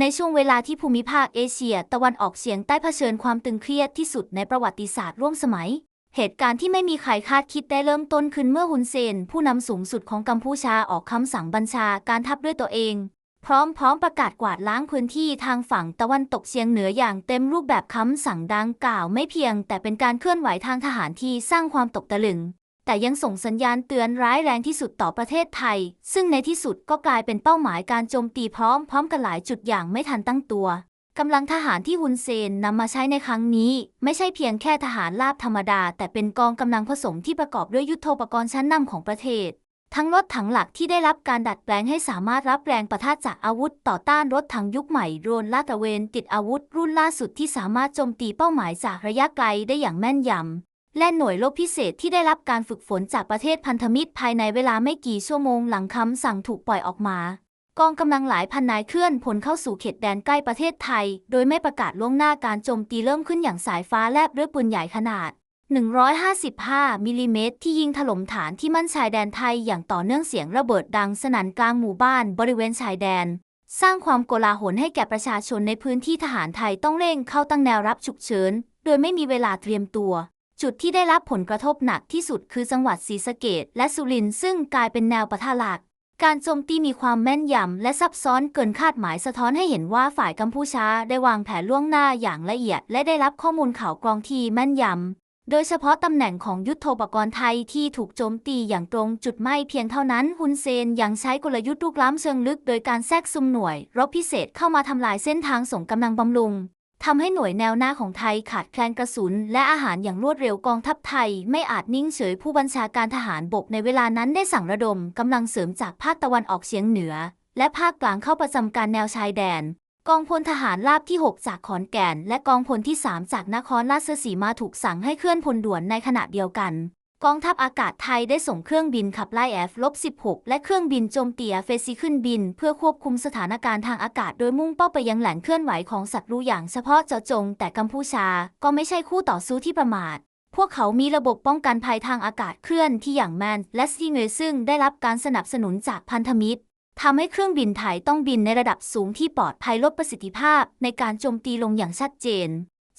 ในช่วงเวลาที่ภูมิภาคเอเชีย ตะวันออกเฉียงใต้เผชิญความตึงเครียดที่สุดในประวัติศาสตร์ร่วมสมัย เหตุการณ์ที่ไม่มีใครคาดคิดได้เริ่มต้นขึ้นเมื่อฮุนเซน ผู้นำสูงสุดของกัมพูชาออกคำสั่งบัญชาการทัพด้วยตัวเอง พร้อมพร้อมประกาศกวาดล้างพื้นที่ทางฝั่งตะวันตกเฉียงเหนืออย่างเต็มรูปแบบคำสั่งดังกล่าวไม่เพียง แต่เป็นการเคลื่อนไหวทางทหารที่สร้างความตกตะลึง แต่ยังส่งสัญญาณเตือนร้ายแรงที่สุดต่อประเทศไทย ซึ่งในที่สุดก็กลายเป็นเป้าหมายการโจมตีพร้อมพร้อมกันหลายจุดอย่างไม่ทันตั้งตัวกำลังทหารที่ฮุนเซนนำมาใช้ในครั้งนี้ ไม่ใช่เพียงแค่ทหารราบธรรมดา แต่เป็นกองกำลังผสมที่ประกอบด้วยยุทโธปกรณ์ชั้นนำของประเทศ ทั้งรถถังหลักที่ได้รับการดัดแปลงให้สามารถรับแรงประทะจากอาวุธ ต่อต้านรถถังยุคใหม่โดรนลาดตระเวนติดอาวุธรุ่นล่าสุดที่สามารถโจมตีเป้าหมายจากระยะไกลได้อย่างแม่นยำ และหน่วยรบพิเศษที่ได้รับการฝึกฝนจากประเทศพันธมิตรภายในเวลาไม่กี่ชั่วโมงหลังคำสั่งถูกปล่อยออกมา กองกำลังหลายพันนายเคลื่อนพลเข้าสู่เขตแดนใกล้ประเทศไทย โดยไม่ประกาศล่วงหน้าการโจมตีเริ่มขึ้นอย่างสายฟ้าแลบด้วยปืนใหญ่ขนาด 155มิลลิเมตรที่ยิงถล่มฐานที่มั่นชายแดนไทยอย่างต่อเนื่องเสียงระเบิดดังสนั่นกลางหมู่บ้านบริเวณชายแดน สร้างความโกลาหลให้แก่ประชาชนในพื้นที่ทหารไทยต้องเร่งเข้าตั้งแนวรับฉุกเฉิน โดยไม่มีเวลาเตรียมตัว จุดที่ได้รับผลกระทบหนักที่สุดคือจังหวัดศรีสะเกดและสุรินทร์ซึ่งกลายเป็นแนวปะทะหลัก การโจมตีมีความแม่นยำและซับซ้อนเกินคาดหมายสะท้อนให้เห็นว่าฝ่ายกัมพูชาได้วางแผนล่วงหน้าอย่างละเอียด และได้รับข้อมูลข่าวกรองที่แม่นยำ โดยเฉพาะตำแหน่งของยุทโธปกรณ์ไทยที่ถูกโจมตีอย่างตรงจุดไม่เพียงเท่านั้นฮุนเซนยังใช้กลยุทธ์ลุกล้ำเชิงลึก โดยการแทรกซุมหน่วยรบพิเศษเข้ามาทำลายเส้นทางส่งกำลังบำรุง ทำให้หน่วยแนวหน้าของไทยขาดแคลนกระสุน และอาหารอย่างรวดเร็วกองทัพไทย ไม่อาจนิ่งเฉยผู้บัญชาการทหารบกในเวลานั้นได้สั่งระดมกำลังเสริมจากภาคตะวันออกเฉียงเหนือ และภาคกลางเข้าประจำการแนวชายแดน กองพลทหารราบที่ 6 จากขอนแก่น และกองพลที่ 3 จากนครราชสีมาถูกสั่งให้เคลื่อนพลด่วนในขณะเดียวกัน กองทัพอากาศไทยได้ส่งเครื่องบินขับไล่ F-16 และเครื่องบินโจมตีเฟซีขึ้นบิน เพื่อควบคุมสถานการณ์ทางอากาศโดยมุ่งเป้าไปยังแหล่งเคลื่อนไหวของศัตรูอย่างเฉพาะเจาะจง แต่กัมพูชาก็ไม่ใช่คู่ต่อสู้ที่ประมาท พวกเขามีระบบป้องกันภัยทางอากาศเคลื่อนที่อย่างแมนและซีเงยซึ่งได้รับการสนับสนุนจากพันธมิตรทำให้เครื่องบินไทยต้องบินในระดับสูงที่ปลอดภัยลดประสิทธิภาพในการโจมตีลงอย่างชัดเจน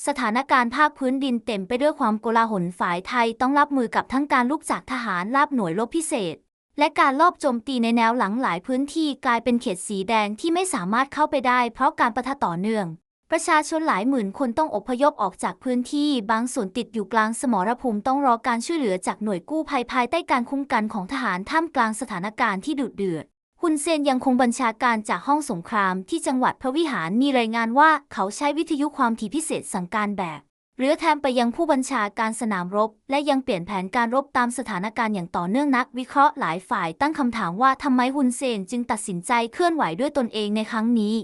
สถานการณ์ภาคพื้นดินเต็มไปด้วยความโกลาหลฝ่ายไทยต้องรับมือกับทั้งการลุกจากทหารราบหน่วยรบพิเศษ และการลอบโจมตีในแนวหลังหลายพื้นที่กลายเป็นเขตสีแดงที่ไม่สามารถเข้าไปได้ เพราะการประทะต่อเนื่อง ประชาชนหลายหมื่นคนต้องอพยพออกจากพื้นที่ บางส่วนติดอยู่กลางสมรภูมิต้องรอการช่วยเหลือจากหน่วยกู้ภัยภายใต้การคุ้มกันของทหารท่ามกลางสถานการณ์ที่ดุเดือดุนเซนยังคงบัญชาการจากห้องสงครามที่จังหวัดพระวิหารมีรายงานว่าเขาใช้วิทยุความถี่พิเศษสั่งการแบบเรือแทมไปยังผู้บัญชาการสนามรบ และยังเปลี่ยนแผนการรบตามสถานการณ์อย่างต่อเนื่องนัก วิเคราะห์หลายฝ่ายตั้งคำถามว่าทำไมฮุนเซนจึงตัดสินใจเคลื่อนไหวด้วยตนเองในครั้งนี้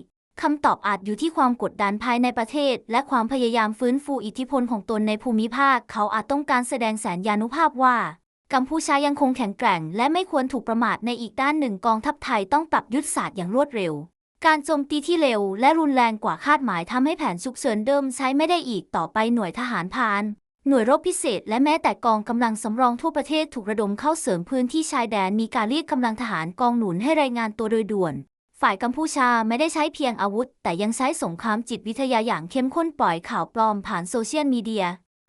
คำตอบอาจอยู่ที่ความกดดันภายในประเทศ และความพยายามฟื้นฟูอิทธิพลของตนในภูมิภาค เขาอาจต้องการแสดงแสนยานุภาพว่า กัมพูชายังคงแข็งแกร่ง และไม่ควรถูกประมาทในอีกด้านหนึ่งกองทัพไทยต้องปรับยุทธศาสตร์อย่างรวดเร็ว การโจมตีที่เร็วและรุนแรงกว่าคาดหมายทำให้แผนฉุกเฉินเดิมใช้ไม่ได้อีกต่อไปหน่วยทหารพาน หน่วยรบพิเศษ และแม้แต่กองกำลังสำรองทั่วประเทศถูกระดมเข้าเสริมพื้นที่ชายแดนมีการเรียกกำลังทหารกองหนุนให้รายงานตัวโดยด่วน ฝ่ายกัมพูชาไม่ได้ใช้เพียงอาวุธ แต่ยังใช้สงครามจิตวิทยาอย่างเข้มข้นปล่อยข่าวปลอมผ่านโซเชียลมีเดีย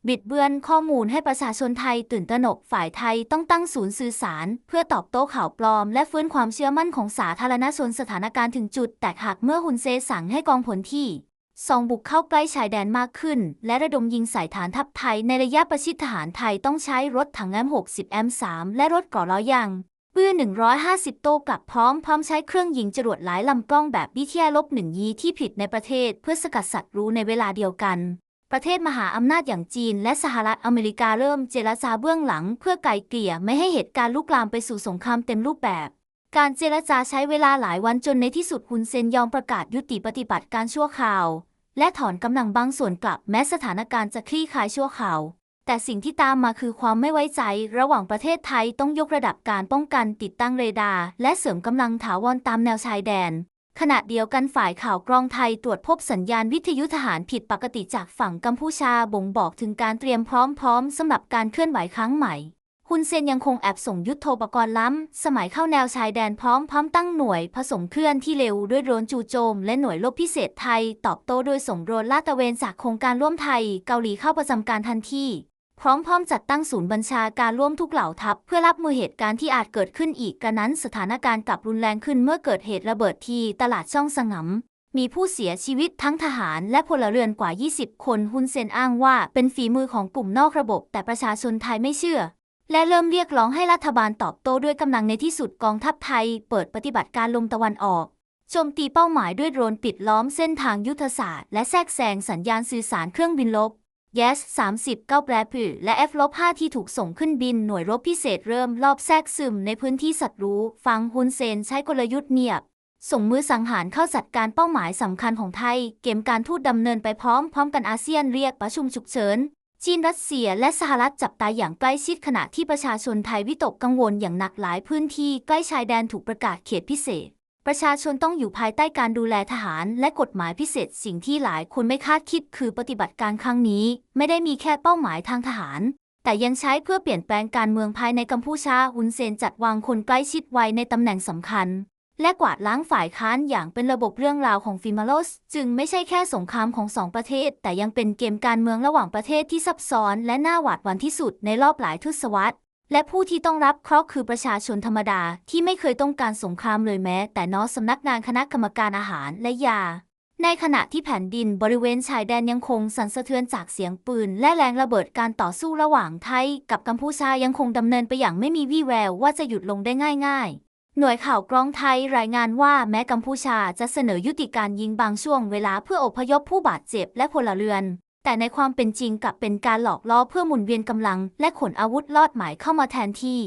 บิดเบือนข้อมูลให้ประชาชนไทยตื่นตระหนกฝ่ายไทยต้องตั้งศูนย์สื่อสาร เพื่อตอบโต้ข่าวปลอม และฟื้นความเชื่อมั่นของสาธารณชนสถานการณ์ถึงจุด แตกหักเมื่อฮุนเซสั่งให้กองพลที่ซองบุกเข้าใกล้ชายแดนมากขึ้น และระดมยิงใส่ฐานทัพไทยในระยะประชิดทหารไทยต้องใช้รถถัง M60 M3 และรถก่อล้อยางปืน150 โต้กลับพร้อมพร้อมใช้เครื่องยิงจรวดหลายลำกล้องแบบวิทยาลบหนึ่งยีที่ผิดในประเทศเพื่อสกัดศัตว์รู้ในเวลาเดียวกัน ประเทศมหาอำนาจอย่างจีน และสหรัฐอเมริกาเริ่มเจรจาเบื้องหลัง เพื่อไกลเกลี่ยไม่ให้เหตุการณ์ลุกลามไปสู่สงครามเต็มรูปแบบ การเจรจาใช้เวลาหลายวันจนในที่สุดฮุนเซนยอมประกาศยุติปฏิบัติการชั่วคราว และถอนกำลังบางส่วนกลับแม้สถานการณ์จะคลี่คลายชั่วคราวแต่สิ่งที่ตามมาคือความไม่ไว้ใจ ระหว่างประเทศไทยต้องยกระดับการป้องกันติดตั้งเรดาร์และเสริมกำลังถาวรตามแนวชายแดน ขณะเดียวกันฝ่ายข่าวกรองไทยตรวจพบสัญญาณวิทยุทหารผิดปกติจากฝั่งกัมพูชาบ่งบอกถึงการเตรียมพร้อมพร้อมสำหรับการเคลื่อนไหวครั้งใหม่ฮุนเซนยังคงแอบส่งยุทโธปกรณ์ล้ำ สมัยเข้าแนวชายแดนพร้อมพร้อมตั้งหน่วย ผสมเคลื่อนที่เร็วด้วยโดรนจูโจม และหน่วยรบพิเศษไทย ตอบโต้โดยส่งโดรนลาดตระเวนจากโครงการร่วมไทย เกาหลีเข้าประจำการทันที พร้อมพร้อมจัดตั้งศูนย์บัญชาการร่วมทุกเหล่าทัพ เพื่อรับมือเหตุการณ์ที่อาจเกิดขึ้นอีกกระนั้นสถานการณ์กลับรุนแรงขึ้นเมื่อเกิดเหตุระเบิดที่ตลาดช่องสงำมีผู้เสียชีวิตทั้งทหารและพลเรือนกว่า 20 คนฮุนเซนอ้างว่าเป็นฝีมือของกลุ่มนอกระบบ แต่ประชาชนไทยไม่เชื่อ และเริ่มเรียกร้องให้รัฐบาลตอบโต้ด้วยกำลังในที่สุดกองทัพไทย เปิดปฏิบัติการลมตะวันออกโจมตีเป้าหมายด้วยโดรนปิดล้อมเส้นทางยุทธศาสตร์ และแทรกแซงสัญญาณสื่อสารเครื่องบินลบ Yes 30 9แปรผือและ F-5 ที่ถูกส่งขึ้นบินหน่วยรบพิเศษเริ่มลอบแทรกซึมในพื้นที่ศัตรู ฟังฮุนเซนใช้กลยุทธ์เงียบ ส่งมือสังหารเข้าจัดการเป้าหมายสำคัญของไทย เกมการทูตดำเนินไปพร้อมพร้อมกันอาเซียนเรียกประชุมฉุกเฉิน จีนรัสเซียและสหรัฐจับตาอย่างใกล้ชิดขณะที่ประชาชนไทยวิตกกังวลอย่างหนักหลายพื้นที่ใกล้ชายแดนถูกประกาศเขตพิเศษ ประชาชนต้องอยู่ภายใต้การดูแลทหารและกฎหมายพิเศษสิ่งที่หลายคนไม่คาดคิดคือปฏิบัติการครั้งนี้ ไม่ได้มีแค่เป้าหมายทางทหาร แต่ยังใช้เพื่อเปลี่ยนแปลงการเมืองภายในกัมพูชาฮุนเซนจัดวางคนใกล้ชิดไว้ในตำแหน่งสำคัญ และกวาดล้างฝ่ายค้านอย่างเป็นระบบเรื่องราวของฟิมาโลส จึงไม่ใช่แค่สงครามของสองประเทศ แต่ยังเป็นเกมการเมืองระหว่างประเทศที่ซับซ้อน และน่าหวาดหวั่นที่สุดในรอบหลายทศวรรษ และผู้ที่ต้องรับเคราะห์คือประชาชนธรรมดาที่ไม่เคยต้องการสงครามเลยแม้ แต่นอสำนักงานคณะกรรมการอาหารและยา ในขณะที่แผ่นดินบริเวณชายแดนยังคงสั่นสะเทือนจากเสียงปืน และแรงระเบิดการต่อสู้ระหว่างไทย กับกัมพูชายังคงดำเนินไปอย่างไม่มีวี่แววว่าจะหยุดลงได้ง่าย ๆหน่วยข่าวกรองไทยรายงานว่าแม้กัมพูชาจะเสนอยุติการยิงบางช่วงเวลาเพื่ออพยพผู้บาดเจ็บและพลเรือน แต่ในความเป็นจริงกลับเป็นการหลอกล่อเพื่อหมุนเวียนกำลัง และขนอาวุธลอดหมายเข้ามาแทนที่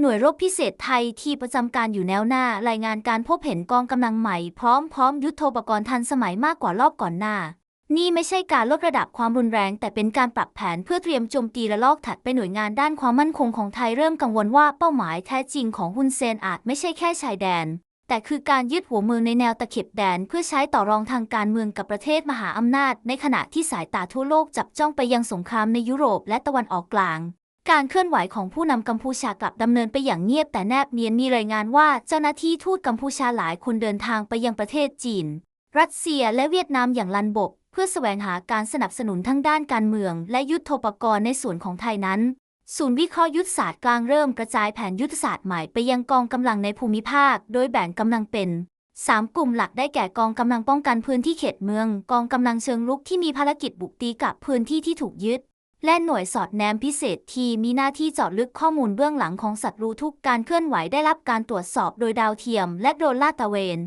หน่วยรบพิเศษไทยที่ประจำการอยู่แนวหน้ารายงานการพบเห็นกองกำลังใหม่พร้อมพร้อมยุทโธปกรณ์ทันสมัยมากกว่ารอบก่อนหน้า นี่ไม่ใช่การลดระดับความรุนแรง แต่เป็นการปรับแผนเพื่อเตรียมโจมตีระลอกถัดไปหน่วยงานด้านความมั่นคงของไทยเริ่มกังวลว่าเป้าหมายแท้จริงของฮุนเซนอาจไม่ใช่แค่ชายแดน แต่คือการยึดหัวเมืองในแนวตะเข็บแดนเพื่อใช้ต่อรองทางการเมืองกับประเทศมหาอำนาจ ในขณะที่สายตาทั่วโลกจับจ้องไปยังสงครามในยุโรปและตะวันออกกลาง การเคลื่อนไหวของผู้นำกัมพูชากลับดำเนินไปอย่างเงียบแต่แนบเนียนมีรายงานว่าเจ้าหน้าที่ทูตกัมพูชาหลายคนเดินทางไปยังประเทศจีน รัสเซียและเวียดนามอย่างลันบก เพื่อแสวงหาการสนับสนุนทั้งด้านการเมือง และยุทธปกรณ์ในส่วนของไทยนั้น ศูนย์วิเคราะห์ยุทธศาสตร์กลางเริ่มกระจายแผนยุทธศาสตร์ใหม่ไปยังกองกำลังในภูมิภาค โดยแบ่งกำลังเป็น 3 กลุ่มหลักได้แก่กองกำลังป้องกันพื้นที่เขตเมือง กองกำลังเชิงรุกที่มีภารกิจบุกตีกับพื้นที่ที่ถูกยึด และหน่วยสอดแนมพิเศษที่มีหน้าที่เจาะลึกข้อมูลเบื้องหลังของศัตรูทุกการเคลื่อนไหวได้รับการตรวจสอบโดยดาวเทียม และโดรนลาดตระเวน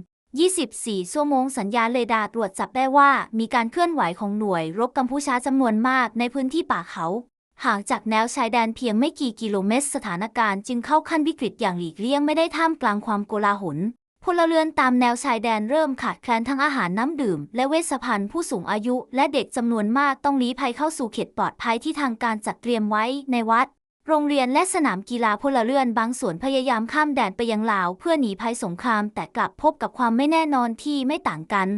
24 ชั่วโมงสัญญาณเรดาร์ตรวจจับได้ว่า มีการเคลื่อนไหวของหน่วยรบกัมพูชาจำนวนมากในพื้นที่ป่าเขา ห่างจากแนวชายแดนเพียงไม่กี่กิโลเมตร สถานการณ์จึงเข้าขั้นวิกฤตอย่างหลีกเลี่ยงไม่ได้ท่ามกลางความโกลาหลพลเรือนตามแนวชายแดนเริ่มขาดแคลนทั้งอาหารน้ำดื่ม และเวชภัณฑ์ผู้สูงอายุและเด็กจำนวนมากต้องลี้ภัยเข้าสู่เขตปลอดภัยที่ทางการจัดเตรียมไว้ในวัด โรงเรียนและสนามกีฬาพลเรือนบางส่วนพยายามข้ามแดนไปยังลาว เพื่อหนีภัยสงครามแต่กลับพบกับความไม่แน่นอนที่ไม่ต่างกัน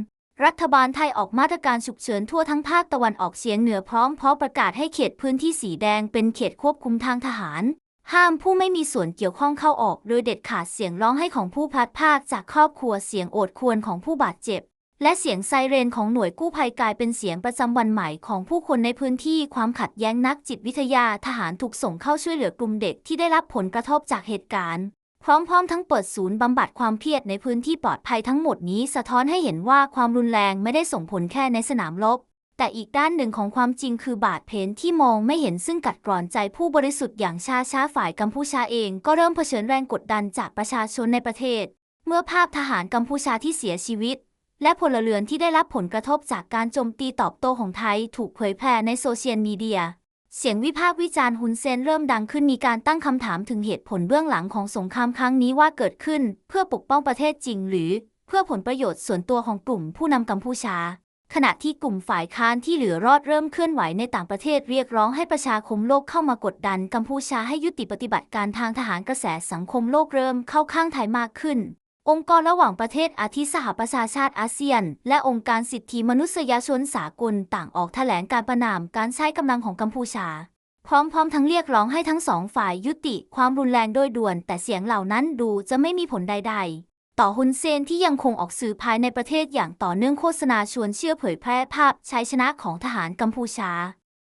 รัฐบาลไทยออกมาตรการฉุกเฉินทั่วทั้งภาคตะวันออกเฉียงเหนือพร้อมเพราะประกาศให้เขตพื้นที่สีแดงเป็นเขตควบคุมทางทหาร ห้ามผู้ไม่มีส่วนเกี่ยวข้องเข้าออก โดยเด็ดขาดเสียงร้องให้ของผู้พลัดพรากจากครอบครัวเสียงโอดควญของผู้บาดเจ็บ และเสียงไซเรนของหน่วยกู้ภัยกลายเป็นเสียงประจำวันใหม่ของผู้คนในพื้นที่ความขัดแย้งนักจิตวิทยาทหารถูกส่งเข้าช่วยเหลือกลุ่มเด็กที่ได้รับผลกระทบจากเหตุการณ์ พร้อมๆ ทั้งเปิดศูนย์บำบัดความเครียดในพื้นที่ปลอดภัยทั้งหมดนี้สะท้อนให้เห็นว่าความรุนแรงไม่ได้ส่งผลแค่ในสนามรบ แต่อีกด้านหนึ่งของความจริงคือบาดเพนที่มองไม่เห็นซึ่งกัดกร่อนใจผู้บริสุทธิ์อย่างชาช้าฝ่ายกัมพูชาเอง ก็เริ่มเผชิญแรงกดดันจากประชาชนในประเทศ เมื่อภาพทหารกัมพูชาที่เสียชีวิต และพลเรือนที่ได้รับผลกระทบจากการโจมตีตอบโต้ของไทยถูกเผยแพร่ในโซเชียลมีเดีย เสียงวิพากษ์วิจารณ์ฮุนเซนเริ่มดังขึ้นมีการตั้งคำถามถึงเหตุผลเบื้องหลังของสงครามครั้งนี้ว่าเกิดขึ้น เพื่อปกป้องประเทศจริง หรือเพื่อผลประโยชน์ส่วนตัวของกลุ่มผู้นำกัมพูชา ขณะที่กลุ่มฝ่ายค้านที่เหลือรอดเริ่มเคลื่อนไหวในต่างประเทศเรียกร้องให้ประชาคมโลกเข้ามากดดันกัมพูชาให้ยุติปฏิบัติการทางทหารกระแสสังคมโลกเริ่มเข้าข้างไทยมากขึ้น องค์กรระหว่างประเทศอาทิสหประชาชาติอาเซียน และองค์การสิทธิมนุษยชนสากลต่างออกแถลงการประนามการใช้กำลังของกัมพูชา พร้อมๆ ทั้งเรียกร้องให้ทั้งสองฝ่ายยุติความรุนแรงโดยด่วน แต่เสียงเหล่านั้นดูจะไม่มีผลใด ๆ ต่อฮุนเซนที่ยังคงออกสื่อภายในประเทศอย่างต่อเนื่องโฆษณาชวนเชื่อเผยแพร่ภาพชัยชนะของทหารกัมพูชา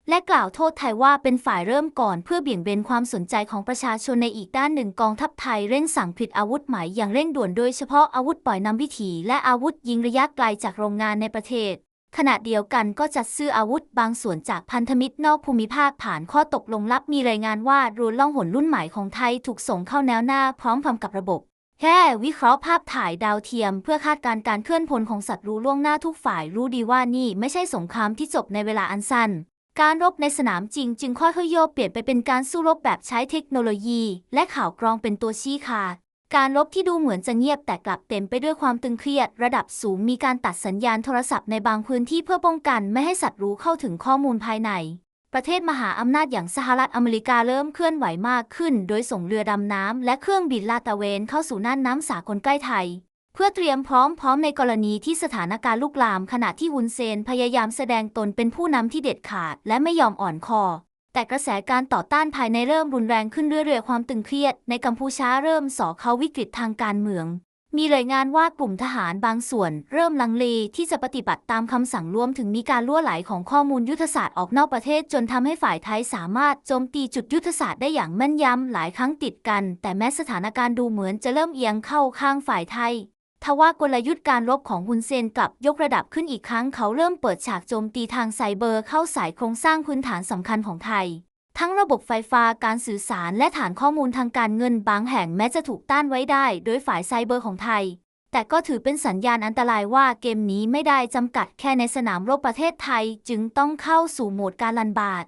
และกล่าวโทษไทยว่าเป็นฝ่ายเริ่มก่อนเพื่อเบี่ยงเบนความสนใจของประชาชนในอีกด้านหนึ่งกองทัพไทยเร่งสั่งผลิตอาวุธใหม่อย่างเร่งด่วนโดยเฉพาะอาวุธปล่อยนำวิถีและอาวุธยิงระยะไกลจากโรงงานในประเทศ ขณะเดียวกันก็จัดซื้ออาวุธบางส่วนจากพันธมิตรนอกภูมิภาคผ่านข้อตกลงลับมีรายงานว่ารูนล่องหนรุ่นใหม่ของไทยถูกส่งเข้าแนวหน้าพร้อมพร้อมกับระบบแค่วิเคราะห์ภาพถ่ายดาวเทียม เพื่อคาดการณ์การเคลื่อนพลของศัตว์รูล่วงหน้าทุกฝ่ายรู้ดีว่านี่ไม่ใช่สงครามที่จบในเวลาอันสั้น การรบในสนามจริงจึงค่อยๆโยกเปลี่ยนไปเป็นการสู้รบแบบใช้เทคโนโลยี และข่าวกรองเป็นตัวชี้ขาด การรบที่ดูเหมือนจะเงียบแต่กลับเต็มไปด้วยความตึงเครียด ระดับสูงมีการตัดสัญญาณโทรศัพท์ในบางพื้นที่เพื่อป้องกันไม่ให้ศัตรูเข้าถึงข้อมูลภายใน ประเทศมหาอำนาจอย่างสหรัฐอเมริกาเริ่มเคลื่อนไหวมากขึ้น โดยส่งเรือดำน้ำและเครื่องบินลาดตระเวนเข้าสู่น่านน้ำสากลใกล้ไทย เพื่อเตรียมพร้อมพร้อมในกรณีที่สถานการณ์ลุกลาม ขณะที่ฮุนเซนพยายามแสดงตนเป็นผู้นำที่เด็ดขาด และไม่ยอมอ่อนคอ แต่กระแสการต่อต้านภายในเริ่มรุนแรงขึ้นเรื่อยๆ ความตึงเครียด ในกัมพูชาเริ่มส่อเข้าวิกฤตทางการเมือง มีรายงานว่ากลุ่มทหารบางส่วน เริ่มลังเลที่จะปฏิบัติตามคำสั่งรวมถึงมีการล่วไหลของข้อมูลยุทธศาสตร์ออกนอกประเทศ จนทำให้ฝ่ายไทยสามารถโจมตีจุดยุทธศาสตร์ได้อย่างแม่นยำหลายครั้งติดกัน แต่แม้สถานการณ์ดูเหมือนจะเริ่มเอียงเข้าข้างฝ่ายไทย ทว่ากลยุทธ์การรบของฮุนเซนกลับยกระดับขึ้นอีกครั้งเขาเริ่มเปิดฉากโจมตีทางไซเบอร์เข้าสายโครงสร้างพื้นฐานสำคัญของไทย ทั้งระบบไฟฟ้าการสื่อสารและฐานข้อมูลทางการเงินบางแห่งแม้จะถูกต้านไว้ได้โดยฝ่ายไซเบอร์ของไทย แต่ก็ถือเป็นสัญญาณอันตรายว่าเกมนี้ไม่ได้จำกัดแค่ในสนามรบประเทศไทย จึงต้องเข้าสู่โหมดการลันบาด